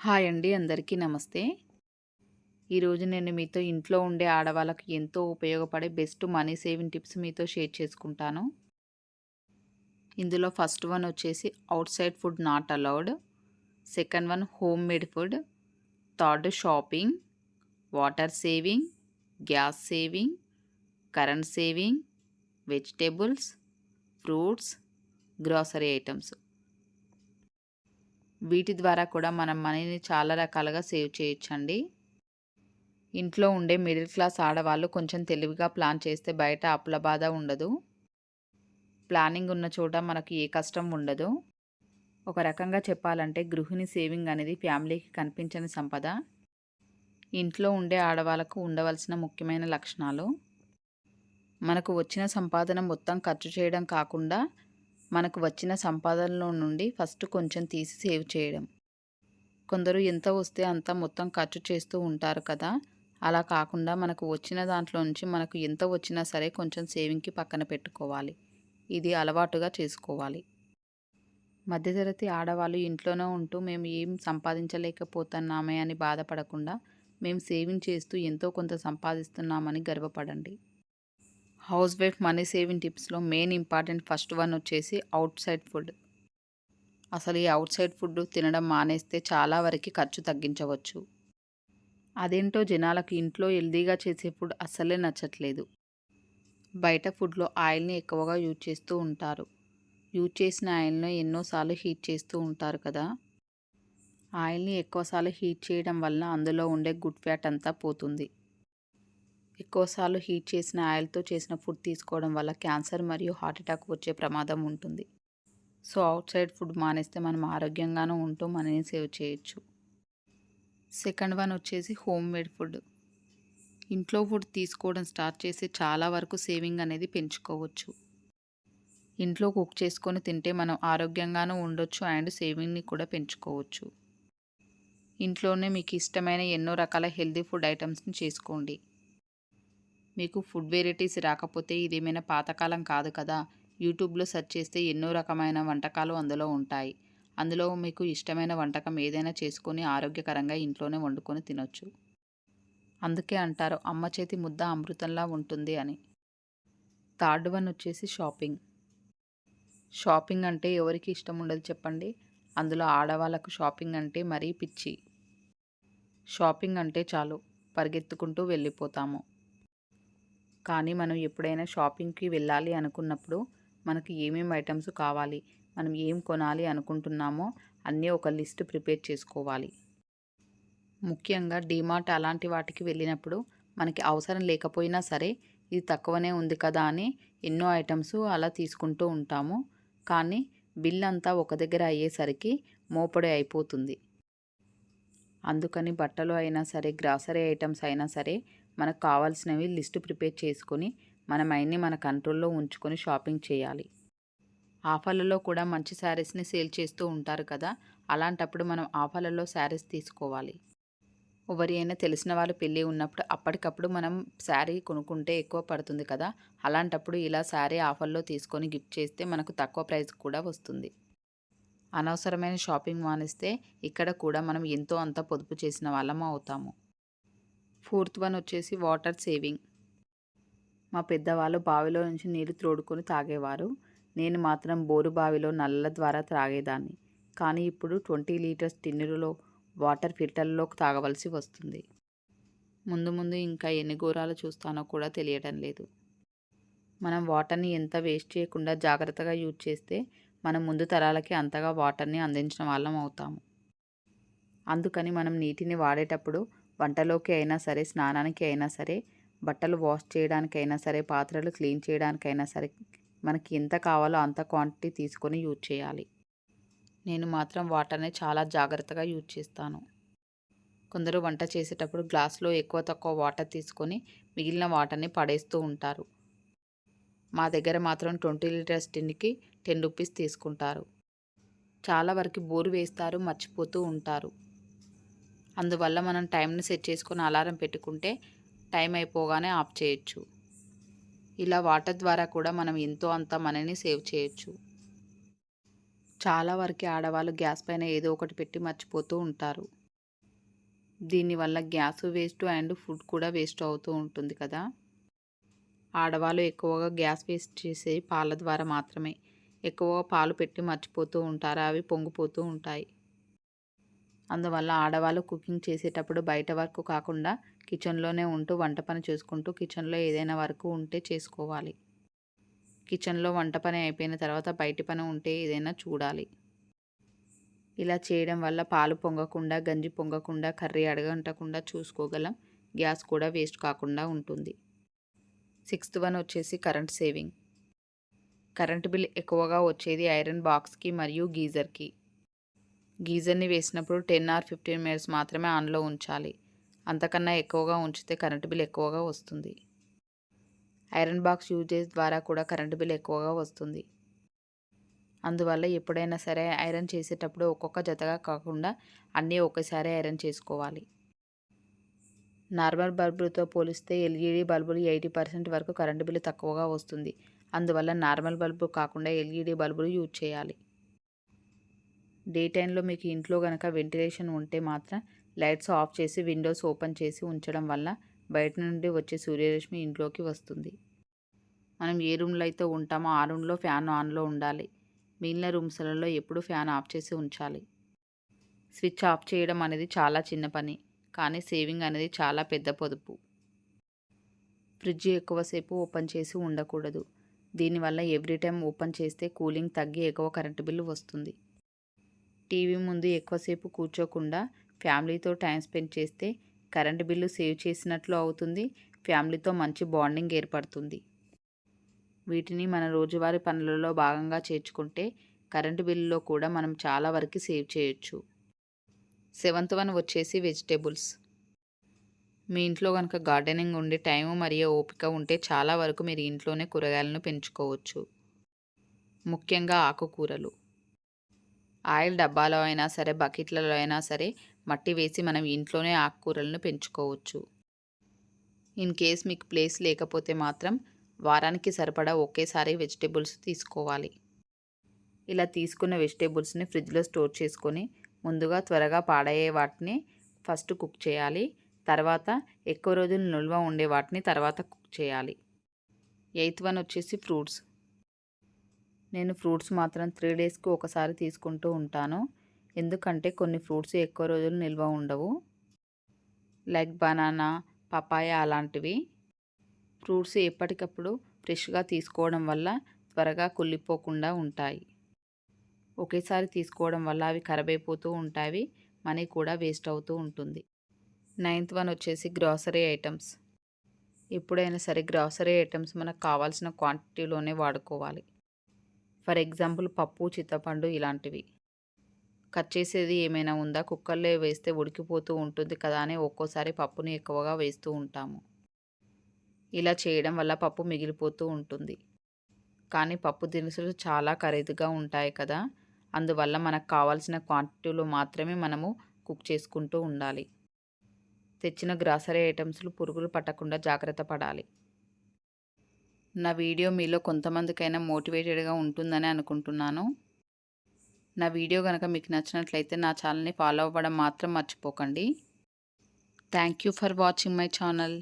Hi అండి అందరికీ నమస్తే. ఈరోజు నేను మీతో ఇంట్లో ఉండే ఆడవాళ్ళకి ఎంతో ఉపయోగపడే బెస్ట్ మనీ సేవింగ్ టిప్స్ మీతో షేర్ చేసుకుంటాను. ఇందులో ఫస్ట్ వన్ వచ్చేసి outside food not allowed. Second one homemade food. Third shopping. Water saving. Gas saving. Current saving. Vegetables. Fruits. Grocery items. వీటి ద్వారా కూడా మనం మనీని చాలా రకాలుగా సేవ్ చేయొచ్చండి. ఇంట్లో ఉండే మిడిల్ క్లాస్ ఆడవాళ్ళు కొంచెం తెలివిగా ప్లాన్ చేస్తే బయట అప్పుల బాధ ఉండదు. ప్లానింగ్ ఉన్న చోట మనకు ఏ కష్టం ఉండదు. ఒక రకంగా చెప్పాలంటే గృహిణి సేవింగ్ అనేది ఫ్యామిలీకి కనిపించని సంపద. ఇంట్లో ఉండే ఆడవాళ్ళకు ఉండవలసిన ముఖ్యమైన లక్షణాలు. మనకు వచ్చిన సంపాదన మొత్తం ఖర్చు చేయడం కాకుండా మనకు వచ్చిన సంపాదనలో నుండి ఫస్ట్ కొంచెం తీసి సేవ్ చేయడం. కొందరు ఎంత వస్తే అంత మొత్తం ఖర్చు చేస్తూ ఉంటారు కదా? అలా కాకుండా మనకు వచ్చిన దాంట్లో నుంచి మనకు ఎంత వచ్చినా సరే కొంచెం సేవింగ్కి పక్కన పెట్టుకోవాలి. ఇది అలవాటుగా చేసుకోవాలి. మధ్యతరగతి ఆడవాళ్ళు ఇంట్లోనే ఉంటూ మేము ఏం సంపాదించలేకపోతున్నామే అని బాధపడకుండా మేము సేవింగ్ చేస్తూ ఎంతో కొంత సంపాదిస్తున్నామని గర్వపడండి. హౌస్ వైఫ్ మనీ సేవింగ్ టిప్స్లో మెయిన్ ఇంపార్టెంట్ ఫస్ట్ వన్ వచ్చేసి అవుట్ సైడ్ ఫుడ్. అసలు ఈ అవుట్ సైడ్ ఫుడ్ తినడం మానేస్తే చాలా వరకు ఖర్చు తగ్గించవచ్చు. అదేంటో జనాలకు ఇంట్లో హెల్దీగా చేసే ఫుడ్ అస్సలే నచ్చట్లేదు. బయట ఫుడ్లో ఆయిల్ని ఎక్కువగా యూజ్ చేస్తూ ఉంటారు. యూజ్ చేసిన ఆయిల్ను ఎన్నోసార్లు హీట్ చేస్తూ ఉంటారు కదా! ఆయిల్ని ఎక్కువసార్లు హీట్ చేయడం వల్ల అందులో ఉండే గుడ్ ఫ్యాట్ అంతా పోతుంది. ఎక్కువసార్లు హీట్ చేసిన ఆయిల్తో చేసిన ఫుడ్ తీసుకోవడం వల్ల క్యాన్సర్ మరియు హార్ట్ అటాక్ వచ్చే ప్రమాదం ఉంటుంది. సో అవుట్ సైడ్ ఫుడ్ మానేస్తే మనం ఆరోగ్యంగానూ ఉంటూ మనని సేవ్ చేయొచ్చు. సెకండ్ వన్ వచ్చేసి హోమ్ మేడ్ ఫుడ్. ఇంట్లో ఫుడ్ తీసుకోవడం స్టార్ట్ చేసి చాలా వరకు సేవింగ్ అనేది పెంచుకోవచ్చు. ఇంట్లో కుక్ చేసుకొని తింటే మనం ఆరోగ్యంగానూ ఉండొచ్చు అండ్ సేవింగ్ని కూడా పెంచుకోవచ్చు. ఇంట్లోనే మీకు ఇష్టమైన ఎన్నో రకాల హెల్తీ ఫుడ్ ఐటమ్స్ని చేసుకోండి. మీకు ఫుడ్ వెరైటీస్ రాకపోతే ఇదేమైనా పాతకాలం కాదు కదా. యూట్యూబ్లో సెర్చ్ చేస్తే ఎన్నో రకమైన వంటకాలు అందులో ఉంటాయి. అందులో మీకు ఇష్టమైన వంటకం ఏదైనా చేసుకొని ఆరోగ్యకరంగా ఇంట్లోనే వండుకొని తినొచ్చు. అందుకే అంటారు అమ్మ చేతి ముద్ద అమృతంలా ఉంటుంది అని. థర్డ్ వన్ వచ్చేసి షాపింగ్. షాపింగ్ అంటే ఎవరికి ఇష్టం ఉండదు చెప్పండి. అందులో ఆడవాళ్ళకు షాపింగ్ అంటే మరీ పిచ్చి. షాపింగ్ అంటే చాలు పరిగెత్తుకుంటూ వెళ్ళిపోతాము. కానీ మనం ఎప్పుడైనా షాపింగ్కి వెళ్ళాలి అనుకున్నప్పుడు మనకి ఏమేమి ఐటమ్స్ కావాలి మనం ఏం కొనాలి అనుకుంటున్నామో అన్నీ ఒక లిస్ట్ ప్రిపేర్ చేసుకోవాలి. ముఖ్యంగా డీమార్ట్ అలాంటి వాటికి వెళ్ళినప్పుడు మనకి అవసరం లేకపోయినా సరే ఇది తక్కువనే ఉంది కదా అని ఎన్నో ఐటమ్స్ అలా తీసుకుంటూ ఉంటాము. కానీ బిల్ అంతా ఒక దగ్గర అయ్యేసరికి మోపడి అయిపోతుంది. అందుకని బట్టలు అయినా సరే గ్రాసరీ ఐటమ్స్ అయినా సరే మనకు కావాల్సినవి లిస్ట్ ప్రిపేర్ చేసుకొని మన మైండ్ని మన కంట్రోల్లో ఉంచుకొని షాపింగ్ చేయాలి. ఆఫర్లలో కూడా మంచి శారీస్ని సేల్ చేస్తూ ఉంటారు కదా అలాంటప్పుడు మనం ఆఫర్లలో శారీస్ తీసుకోవాలి. ఎవరి అయినా తెలిసిన వాళ్ళు పెళ్ళి ఉన్నప్పుడు అప్పటికప్పుడు మనం శారీ కొనుక్కుంటే ఎక్కువ పడుతుంది కదా అలాంటప్పుడు ఇలా శారీ ఆఫర్లో తీసుకొని గిఫ్ట్ చేస్తే మనకు తక్కువ ప్రైస్ కూడా వస్తుంది. అనవసరమైన షాపింగ్ మానేస్తే ఇక్కడ కూడా మనం ఎంతో అంత పొదుపు చేసిన వాళ్ళము అవుతాము. ఫోర్త్ వన్ వచ్చేసి వాటర్ సేవింగ్. మా పెద్దవాళ్ళు బావిలో నుంచి నీరు తోడుకొని తాగేవారు. నేను మాత్రం బోరు బావిలో నల్ల ద్వారా త్రాగేదాన్ని. కానీ ఇప్పుడు ట్వంటీ లీటర్స్ టిన్నులలో వాటర్ ఫిల్టర్లో తాగవలసి వస్తుంది. ముందు ముందు ఇంకా ఎన్ని ఘోరాలు చూస్తానో కూడా తెలియడం లేదు. మనం వాటర్ని ఎంత వేస్ట్ చేయకుండా జాగ్రత్తగా యూజ్ చేస్తే మనం ముందు తరాలకి అంతగా వాటర్ని అందించిన వాళ్ళం అవుతాము. అందుకని మనం నీటిని వాడేటప్పుడు వంటలోకి అయినా సరే స్నానానికి అయినా సరే బట్టలు వాష్ చేయడానికైనా సరే పాత్రలు క్లీన్ చేయడానికైనా సరే మనకి ఎంత కావాలో అంత క్వాంటిటీ తీసుకొని యూజ్ చేయాలి. నేను మాత్రం వాటర్ని చాలా జాగ్రత్తగా యూజ్ చేస్తాను. కొందరు వంట చేసేటప్పుడు గ్లాస్లో ఎక్కువ తక్కువ వాటర్ తీసుకొని మిగిలిన వాటర్ని పడేస్తూ ఉంటారు. మా దగ్గర మాత్రం ట్వంటీ లీటర్స్ టిన్కి టెన్ రూపీస్ తీసుకుంటారు. చాలా వరకు బోరు వేస్తారు మర్చిపోతూ ఉంటారు. అందువల్ల మనం టైంని సెట్ చేసుకొని అలారం పెట్టుకుంటే టైం అయిపోగానే ఆఫ్ చేయొచ్చు. ఇలా వాటర్ ద్వారా కూడా మనం ఎంతో అంత మనీని సేవ్ చేయొచ్చు. చాలా వరకు ఆడవాళ్ళు గ్యాస్ పైన ఏదో ఒకటి పెట్టి మర్చిపోతూ ఉంటారు. దీనివల్ల గ్యాస్ వేస్ట్ అండ్ ఫుడ్ కూడా వేస్ట్ అవుతూ ఉంటుంది కదా. ఆడవాళ్ళు ఎక్కువగా గ్యాస్ వేస్ట్ చేసే పాల ద్వారా మాత్రమే. ఎక్కువ పాలు పెట్టి మర్చిపోతూ ఉంటారు అవి పొంగిపోతూ ఉంటాయి. అందువల్ల ఆడవాళ్ళు కుకింగ్ చేసేటప్పుడు బయట వరకు కాకుండా కిచెన్లోనే ఉంటూ వంట పని చేసుకుంటూ కిచెన్లో ఏదైనా వరకు ఉంటే చేసుకోవాలి. కిచెన్లో వంట పని అయిపోయిన తర్వాత బయటి పని ఉంటే ఏదైనా చూడాలి. ఇలా చేయడం వల్ల పాలు పొంగకుండా గంజి పొంగకుండా కర్రీ అడగంటకుండా చూసుకోగలం. గ్యాస్ కూడా వేస్ట్ కాకుండా ఉంటుంది. సిక్స్త్ వన్ వచ్చేసి కరెంట్ సేవింగ్. కరెంటు బిల్ ఎక్కువగా వచ్చేది ఐరన్ బాక్స్కి మరియు గీజర్కి. గీజర్ని వేసినప్పుడు టెన్ ఆర్ ఫిఫ్టీన్ మినిట్స్ మాత్రమే ఆన్లో ఉంచాలి. అంతకన్నా ఎక్కువగా ఉంచితే కరెంటు బిల్ ఎక్కువగా వస్తుంది. ఐరన్ బాక్స్ యూజేజ్ ద్వారా కూడా కరెంటు బిల్ ఎక్కువగా వస్తుంది. అందువల్ల ఎప్పుడైనా సరే ఐరన్ చేసేటప్పుడు ఒక్కొక్క జతగా కాకుండా అన్నీ ఒకేసారి ఐరన్ చేసుకోవాలి. నార్మల్ బల్బులతో పోలిస్తే ఎల్ఈడి బల్బులు ఎయిటీ పర్సెంట్ వరకు కరెంటు బిల్లు తక్కువగా వస్తుంది. అందువల్ల నార్మల్ బల్బు కాకుండా ఎల్ఈడి బల్బులు యూజ్ చేయాలి. డే టైంలో మీకు ఇంట్లో కనుక వెంటిలేషన్ ఉంటే మాత్రం లైట్స్ ఆఫ్ చేసి విండోస్ ఓపెన్ చేసి ఉంచడం వల్ల బయట నుండి వచ్చే సూర్యరశ్మి ఇంట్లోకి వస్తుంది. మనం ఏ రూమ్లో అయితే ఉంటామో ఆ రూమ్లో ఫ్యాన్ ఆన్లో ఉండాలి. మిగిలిన రూమ్స్లలో ఎప్పుడు ఫ్యాన్ ఆఫ్ చేసి ఉంచాలి. స్విచ్ ఆఫ్ చేయడం అనేది చాలా చిన్న పని కానీ సేవింగ్ అనేది చాలా పెద్ద పొదుపు. ఫ్రిడ్జ్ ఎక్కువసేపు ఓపెన్ చేసి ఉండకూడదు. దీనివల్ల ఎవ్రీ టైం ఓపెన్ చేస్తే కూలింగ్ తగ్గి ఎక్కువ కరెంటు బిల్లు వస్తుంది. టీవీ ముందు ఎక్కువసేపు కూర్చోకుండా ఫ్యామిలీతో టైం స్పెండ్ చేస్తే కరెంటు బిల్లు సేవ్ చేసినట్లు అవుతుంది. ఫ్యామిలీతో మంచి బాండింగ్ ఏర్పడుతుంది. వీటిని మన రోజువారీ పనులలో భాగంగా చేర్చుకుంటే కరెంటు బిల్లులో కూడా మనం చాలా వరకు సేవ్ చేయొచ్చు. సెవెంత్ వన్ వచ్చేసి వెజిటేబుల్స్. మీ ఇంట్లో కనుక గార్డెనింగ్ ఉండి టైం మరియు ఓపిక ఉంటే చాలా వరకు మీరు ఇంట్లోనే కూరగాయలను పెంచుకోవచ్చు. ముఖ్యంగా ఆకుకూరలు. ఆయిల్ డబ్బాలో అయినా సరే బకెట్లలో అయినా సరే మట్టి వేసి మనం ఇంట్లోనే ఆకుకూరలను పెంచుకోవచ్చు. ఇన్ కేస్ మీకు ప్లేస్ లేకపోతే మాత్రం వారానికి సరిపడా ఒకేసారి వెజిటేబుల్స్ తీసుకోవాలి. ఇలా తీసుకున్న వెజిటేబుల్స్ని ఫ్రిడ్జ్లో స్టోర్ చేసుకొని ముందుగా త్వరగా పాడయ్యే వాటిని ఫస్ట్ కుక్ చేయాలి. తర్వాత ఎక్కువ రోజులు నిల్వ ఉండే వాటిని తర్వాత కుక్ చేయాలి. ఎయిత్ వన్ వచ్చేసి ఫ్రూట్స్. నేను ఫ్రూట్స్ మాత్రం త్రీ డేస్కి ఒకసారి తీసుకుంటూ ఉంటాను. ఎందుకంటే కొన్ని ఫ్రూట్స్ ఎక్కువ రోజులు నిల్వ ఉండవు. లైక్ బనానా పపాయ అలాంటివి. ఫ్రూట్స్ ఎప్పటికప్పుడు ఫ్రెష్గా తీసుకోవడం వల్ల త్వరగా కుళ్ళిపోకుండా ఉంటాయి. ఒకేసారి తీసుకోవడం వల్ల అవి ఖరాబ్ అయిపోతూ ఉంటాయి. మనీ కూడా వేస్ట్ అవుతూ ఉంటుంది. నైన్త్ వన్ వచ్చేసి గ్రాసరీ ఐటమ్స్. ఎప్పుడైనా సరే గ్రాసరీ ఐటమ్స్ మనకు కావాల్సిన క్వాంటిటీలోనే వాడుకోవాలి. ఫర్ ఎగ్జాంపుల్ పప్పు చింతపండు ఇలాంటివి. కట్ చేసేది ఏమైనా ఉందా? కుక్కర్లో వేస్తే ఉడికిపోతూ ఉంటుంది కదా అని ఒక్కోసారి పప్పుని ఎక్కువగా వేస్తూ ఉంటాము. ఇలా చేయడం వల్ల పప్పు మిగిలిపోతూ ఉంటుంది. కానీ పప్పు దినుసులు చాలా ఖరీదుగా ఉంటాయి కదా. అందువల్ల మనకు కావాల్సిన క్వాంటిటీలో మాత్రమే మనము కుక్ చేసుకుంటూ ఉండాలి. తెచ్చిన గ్రాసరీ ఐటమ్స్లు పురుగులు పట్టకుండా జాగ్రత్త పడాలి. నా వీడియో మీలో కొంతమందికైనా మోటివేటెడ్గా ఉంటుందని అనుకుంటున్నాను. నా వీడియో కనుక మీకు నచ్చినట్లయితే నా ఛానల్ని ఫాలో అవ్వడం మాత్రం మర్చిపోకండి. Thank you for watching my channel.